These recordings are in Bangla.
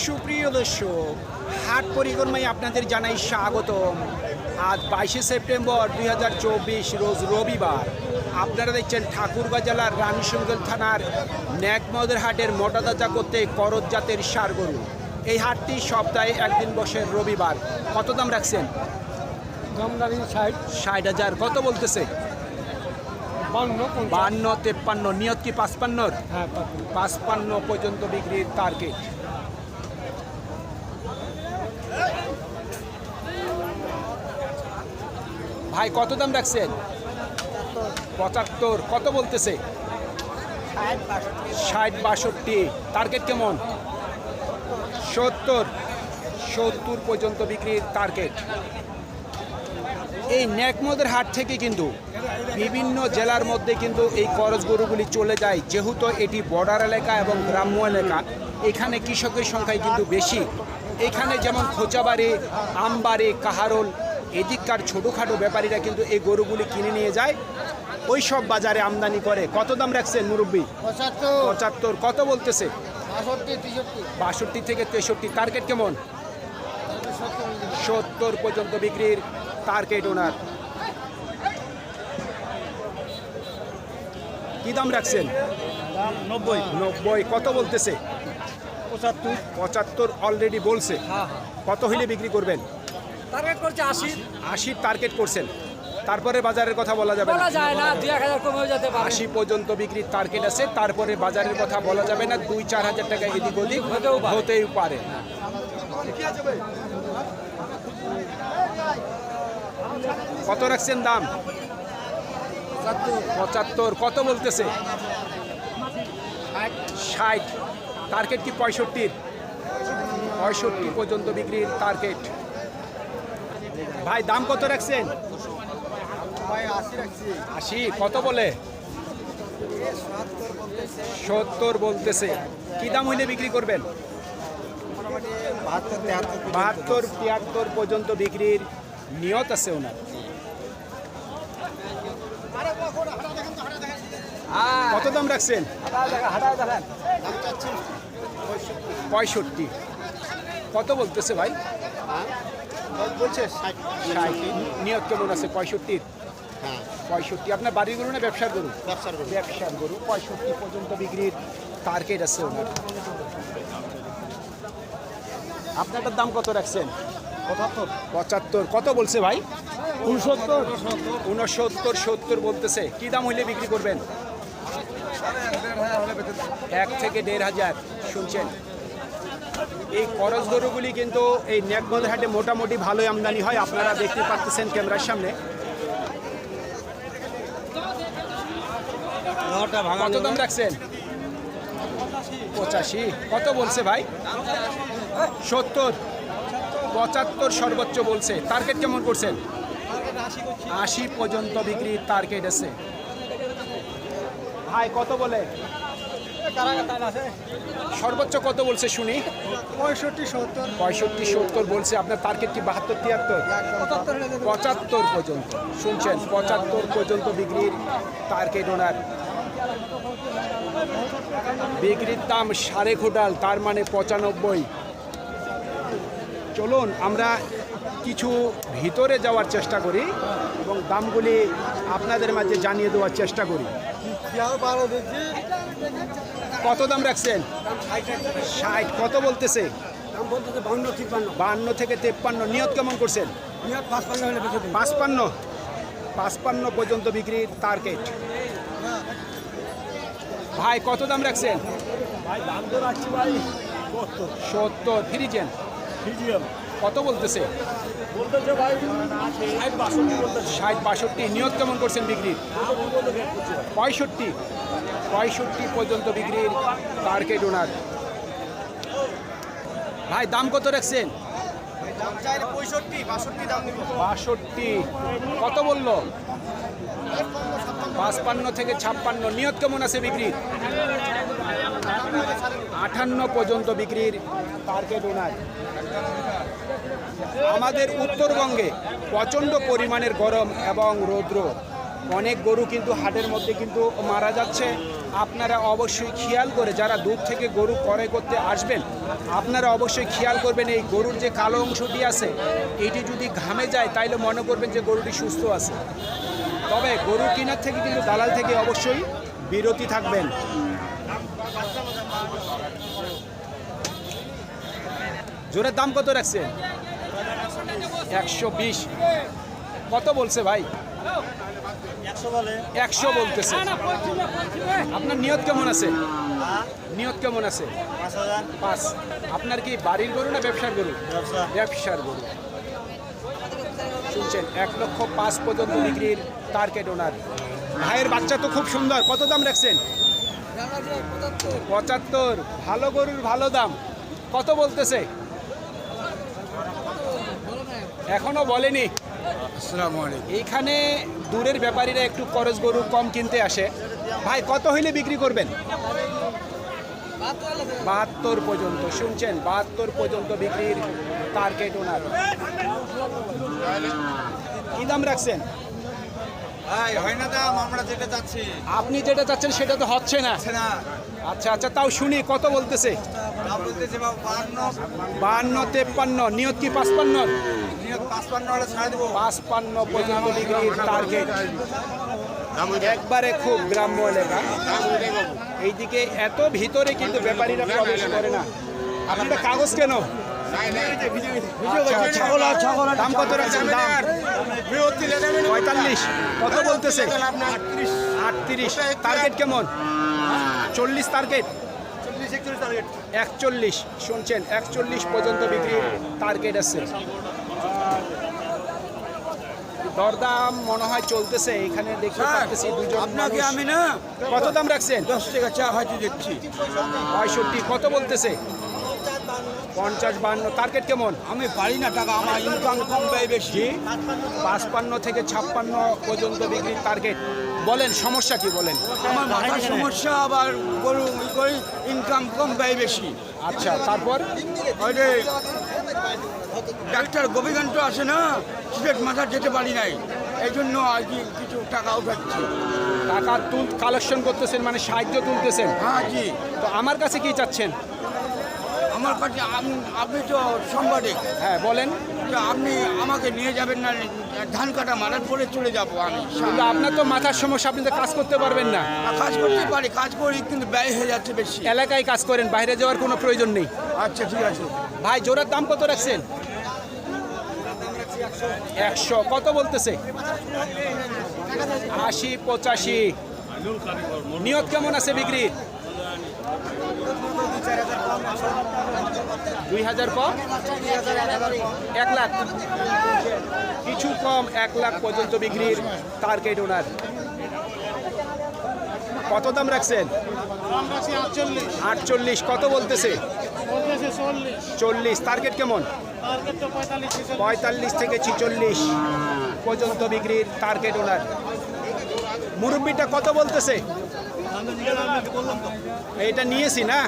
সুপ্রিয় দর্শক হাট পরিক্রমায় আপনাদের জানাই স্বাগতম। আজ বাইশে সেপ্টেম্বর দুই হাজার চব্বিশ রোজ রবিবার। আপনারা দেখছেন ঠাকুরগাঁ জেলার রানীশঙ্গল থানার ন্যাকমদের হাটের মোটাতাজা করতে করজ জাতের সার গরু এই হাটটি সপ্তাহে একদিন বসে রবিবার। কত দাম রাখছেন? দামদারি ষাট। ষাট হাজার। কত বলতেছে? বান্ন তেপ্পান্ন। নিয়ত কি পাঁচপান্নর? হ্যাঁ। পাঁচপান্ন। পর্যন্ত বিক্রির টার্গেট ভাই, কত দাম রাখছেন? পঁচাত্তর। কত বলতেছে? ষাট বাষট্টি। টার্গেট কেমন? সত্তর। সত্তর পর্যন্ত বিক্রির টার্গেট এই ন্যাকমদের হাট থেকে কিন্তু বিভিন্ন জেলার মধ্যে কিন্তু এই করজ গরুগুলি চলে যায়, যেহেতু এটি বর্ডার এলাকা এবং গ্রাম্য এলাকা। এখানে কৃষকের সংখ্যাই কিন্তু বেশি। এখানে যেমন খোঁচাবাড়ি, আমবাড়ি, কাহারোল এদিককার ছোটোখাটো ব্যাপারীরা কিন্তু এই গরুগুলি কিনে নিয়ে যায়। ওই সব বাজারে আমদানি করে। কত দাম রাখছেন মুরব্বী? পঁচাত্তর। কত বলতেছে? বাষট্টি থেকে তেষট্টি। টার্গেট কেমন? সত্তর পর্যন্ত বিক্রির টার্গেট ওনার। কি দাম রাখছেন? নব্বই। নব্বই। কত বলতেছে? পঁচাত্তর। পঁচাত্তর অলরেডি বলছে। হ্যাঁ। কত হইলে বিক্রি করবেন? টার্গেট করছে আশি। আশির টার্গেট করছেন। তারপরে বাজারের কথা বলা যাবে বলা যায় না দুই এক হাজার কমে যেতে পারে। আশি পর্যন্ত বিক্রির টার্গেট আছে। তারপরে বাজারের কথা বলা যাবে না দুই চার হাজার টাকা এদিক ওদিক হতেও হতেই পারে। কত রাখছেন দাম? পঁচাত্তর। কত বলতেছে? ষাট। টার্গেট কি পঁয়ষট্টির? পঁয়ষট্টি পর্যন্ত বিক্রির টার্গেট ভাই দাম কত রাখছেন? আশি কত বলে? সত্তর বলতেছে। কি দাম হইলে বিক্রি করবেন? বাহাত্তর তিয়াত্তর পর্যন্ত। বিক্রির নিয়ত আছে ওনার। কত দাম রাখছেন? পঁয়ষট্টি। কত বলতেছে ভাই? বলছে ষাট ষাট। নিয়ত কেমন আছে পঁয়ষট্টির হ্যাঁ। পঁয়ষট্টি। আপনার বাড়ির গরু না ব্যবসার গরু? ব্যবসার করবে ব্যবসার গরু। পঁয়ষট্টি পর্যন্ত বিক্রির টার্গেট আছে ওনার। আপনারটার দাম কত রাখছেন? পঁচাত্তর। পঁচাত্তর। কত বলছে ভাই? উনসত্তর। উনসত্তর সত্তর বলতেছে। কি দাম হইলে বিক্রি করবেন? এক থেকে দেড় হাজার। শুনছেন? এই করজ গরুগুলি কিন্তু এই নেকবন্ধ হাটে মোটামুটি ভালোই আমদানি হয়। আপনারা দেখতে পাচ্ছেন ক্যামেরার সামনে। কত দাম রাখছেন? পঁচাশি। কত বলছে ভাই? সত্তর। পঁচাত্তর সর্বোচ্চ বলছে। টার্গেট কেমন করছেন? আশি পর্যন্ত বিক্রির টার্গেট আছে। ভাই কত বলে? সর্বোচ্চ কত বলছে শুনি? পঁয়ষট্টি সত্তর। পঁয়ষট্টি সত্তর বলছে। আপনার টার্গেট কি বাহাত্তর তিয়াত্তর? পঁচাত্তর পর্যন্ত। শুনছেন পঁচাত্তর পর্যন্ত বিক্রির টার্গেট ওনার বিক্রির দাম সাড়ে খোটাল তার মানে পঁচানব্বই। চলুন আমরা কিছু ভিতরে যাওয়ার চেষ্টা করি এবং দামগুলি আপনাদের মাঝে জানিয়ে দেওয়ার চেষ্টা করি। কত দাম রাখছেন? ষাট। কত বলতেছে? বান্ন থেকে তেপ্পান্ন। নিয়ত কেমন করছেন? পাঁচপান্ন পাঁচপান্ন? পর্যন্ত বিক্রির টার্গেট ভাই কত দাম রাখছেন? সত্তর। ফ্রিজেন? কত বলতেছে? বলতেছে ষাট বাষট্টি বলতেছে। ষাট বাষট্টি। নিয়ত কেমন করছেন বিক্রির? পঁয়ষট্টি। পঁয়ষট্টি পর্যন্ত বিক্রির টার্গেট ওনার ভাই দাম কত রাখছেন? বাষট্টি কত বলল? পাঁচপান্ন থেকে ছাপ্পান্ন। নিয়ত কেমন আছে বিক্রির? আটান্ন পর্যন্ত বিক্রির টার্গেট ওনার আমাদের উত্তরবঙ্গে প্রচণ্ড পরিমাণের গরম এবং রৌদ্র। অনেক গরু কিন্তু হাটের মধ্যে কিন্তু মারা যাচ্ছে। আপনারা অবশ্যই খেয়াল করে যারা দূর থেকে গরু ক্রয় করতে আসবেন, আপনারা অবশ্যই খেয়াল করবেন এই গরুর যে কালো অংশটি আছে, এটি যদি ঘামে যায় তাইলে মনে করবেন যে গরুটি সুস্থ আছে। তবে গরু কেনার থেকে কিন্তু দালাল থেকে অবশ্যই বিরতি থাকবেন। জোরের দাম কত রাখছেন একশো বিশ। কত বলছে ভাই? একশো বলে। বলতেছে। আপনার নিয়ত কেমন আছে? নিয়ত কেমন আছে? পাঁচ আপনার কি বাড়ির গরু না ব্যবসার গরু? ব্যবসার গরু। শুনছেন এক লক্ষ পাঁচ পর্যন্ত বিক্রির টার্গেট ওনার ভাইয়ের বাচ্চা তো খুব সুন্দর। কত দাম রাখছেন? পঁচাত্তর। ভালো গরুর ভালো দাম। কত বলতেছে? এখনও বলেনি। আসসালামু আলাইকুম। এইখানে দূরের ব্যাপারীরা একটু করজ গরু কম কিনতে আসে। ভাই কত হইলে বিক্রি করবেন? বাহাত্তর পর্যন্ত শুনছেন? বাহাত্তর পর্যন্ত বিক্রির টার্গেট ওনার। কি দাম রাখছেন? ভাই না দাম আমরা যেটা চাচ্ছি। আপনি যেটা চাচ্ছেন সেটা তো হচ্ছে না। আচ্ছা আচ্ছা তাও শুনি কত বলতেছে? বান্ন তেপ্পান্ন নিয়ত কি পাঁচপান্ন? পাঁচপান্ন পর্যন্ত বিক্রির টার্গেট একবারে খুব গ্রাম্য এলাকা এইদিকে এত ভিতরে কিন্তু ব্যাপারীরা প্রবেশ করে না। আপনারা কাগজ কেন? আচ্ছা, আচ্ছা। দাম কত রাখছেন? দাম? পঁয়তাল্লিশ। কত বলতেছে আটত্রিশ। টার্গেট কেমন? চল্লিশ টার্গেট একচল্লিশ শুনছেন একচল্লিশ পর্যন্ত বিক্রির টার্গেট আছে। দরদাম মনে হয় চলতেছে এখানে দেখতে পাচ্ছি দুজন আপনাকে আমি না কত দাম রাখছেন? দশ টাকা চা হয়তো দেখছি পঁয়ষট্টি কত বলতেছে? পঞ্চাশ বান্ন টার্গেট কেমন? আমি পারি না টাকা আমার ইনকাম কম ব্যয় বেশি পাঁচপান্ন থেকে ছাপ্পান্ন পর্যন্ত বিক্রির টার্গেট বলেন সমস্যা কি বলেন? আমার মাথার সমস্যা আবার গরু ইনকাম কম ব্যয় বেশি। আচ্ছা তারপর? ওই ডাক্তার গোপীকান্ত আছে না সিগারেট মাথা যেতে পারি নাই। এই জন্য আর কি কিছু টাকা উঠাচ্ছি। টাকা তুল কালেকশন করতেছেন মানে সাহায্য তুলতেছেন? হ্যাঁ জি। তো আমার কাছে কি চাচ্ছেন? আমার কাছে আপনি তো সাংবাদিক। হ্যাঁ বলেন। তো আপনি আমাকে নিয়ে যাবেন না ধান কাটা মারার পরে চলে যাব আমি। কিন্তু আপনার তো মাথার সমস্যা আপনি তো কাজ করতে পারবেন না। কাজ করতে পারি কাজ করি কিন্তু ব্যয় হয়ে যাচ্ছে বেশি। এলাকায় কাজ করেন বাইরে যাওয়ার কোনো প্রয়োজন নেই। আচ্ছা ঠিক আছে। ভাই, জোড়ার দাম কত রাখছেন? একশো। কত বলতেছে? আশি, পঁচাশি। নিয়ত কেমন আছে বিক্রি? দুই হাজার কম? এক লাখ। কিছু কম, এক লাখ পর্যন্ত বিক্রির টার্গেট ওনার কত দাম রাখছেন? আটচল্লিশ। কত বলতেছে? চল্লিশ। টার্গেট কেমন? পঁয়তাল্লিশ থেকে ছিচল্লিশ পর্যন্ত বিক্রির টার্গেট ওনার। মুরব্বিটা কত বলতেছে? এটা নিয়েছি না?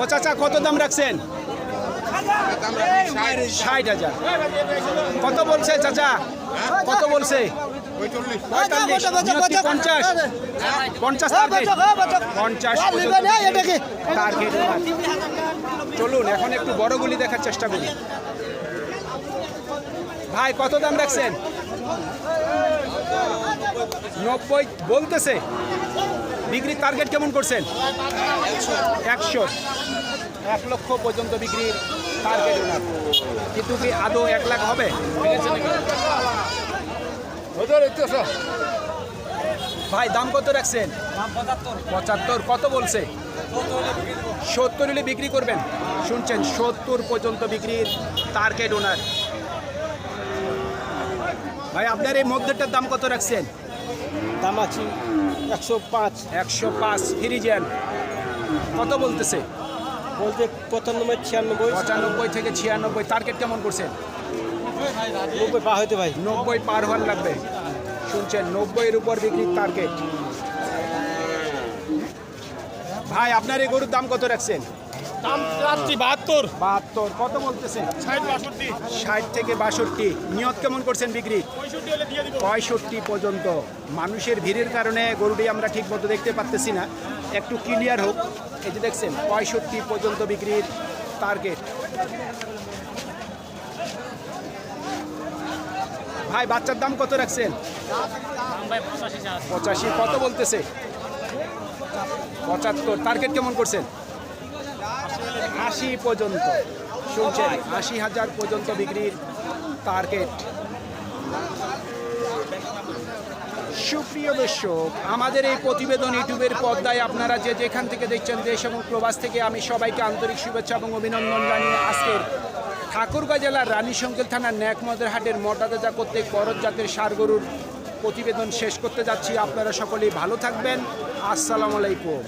ও চাচা কত দাম রাখছেন? ষাট হাজার। কত বলছে চাচা? কত বলছে? পঞ্চাশ। পঞ্চাশ টার্গেট পঞ্চাশ টার্গেট চলুন এখন একটু বড়গুলি দেখার চেষ্টা করি। ভাই কত দাম রাখছেন? নব্বই বলতেছে। বিক্রির টার্গেট কেমন করছেন? একশো। এক লক্ষ পর্যন্ত বিক্রির টার্গেট কিন্তু কি আদৌ এক লাখ হবে? ভাই দাম কত রাখছেন? পঁচাত্তর। কত বলছে? সত্তর হলে বিক্রি করবেন। শুনছেন সত্তর পর্যন্ত বিক্রির টার্গেট ওনার ভাই আপনার এই মধ্যটার দাম কত রাখছেন? দাম আছে একশো পাঁচ। একশো পাঁচ ফ্রিজেন কত বলতেছে? বলতে পঁচানব্বই ছিয়ানব্বই। পঁচানব্বই থেকে ছিয়ানব্বই। টার্গেট কেমন করছেন? নব্বই পা হইতে ভাই। নব্বই পার হওয়ার লাগবে। শুনছেন নব্বইয়ের উপর বিক্রির টার্গেট ভাই আপনার এই গরুর দাম কত রাখছেন? দাম বাহাত্তর। বাহাত্তর কত বলতেছেন? ষাট বাষট্টি। ষাট থেকে বাষট্টি। নিয়ত কেমন করছেন বিক্রি? পঁয়ষট্টি হলে দিয়ে দিব। পঁয়ষট্টি পর্যন্ত। মানুষের ভিড়ের কারণে গরুটি আমরা ঠিক মতো দেখতে পারতেছি না। একটু ক্লিয়ার হোক। এই যে দেখছেন পঁয়ষট্টি পর্যন্ত বিক্রির টার্গেট ভাই, বাচ্চার দাম কত রাখছেন? পঁচাশি, কত বলতেছে? পঁচাত্তর টার্গেট কেমন করছেন? আশি পর্যন্ত, শুনছেন? আশি হাজার পর্যন্ত বিক্রির টার্গেট সুপ্রিয় দর্শক, আমাদের এই প্রতিবেদন ইউটিউবের পর্দায় আপনারা যে যেখান থেকে দেখছেন দেশ এবং প্রবাস থেকে আমি সবাইকে আন্তরিক শুভেচ্ছা এবং অভিনন্দন জানিয়ে আজকের ঠাকুরগাঁ জেলার রানী সংকেল থানার ন্যাকমদের হাটের মর্যাদা করতে করজ জাতের সার গরুর প্রতিবেদন শেষ করতে যাচ্ছি। আপনারা সকলেই ভালো থাকবেন। আসসালামু আলাইকুম।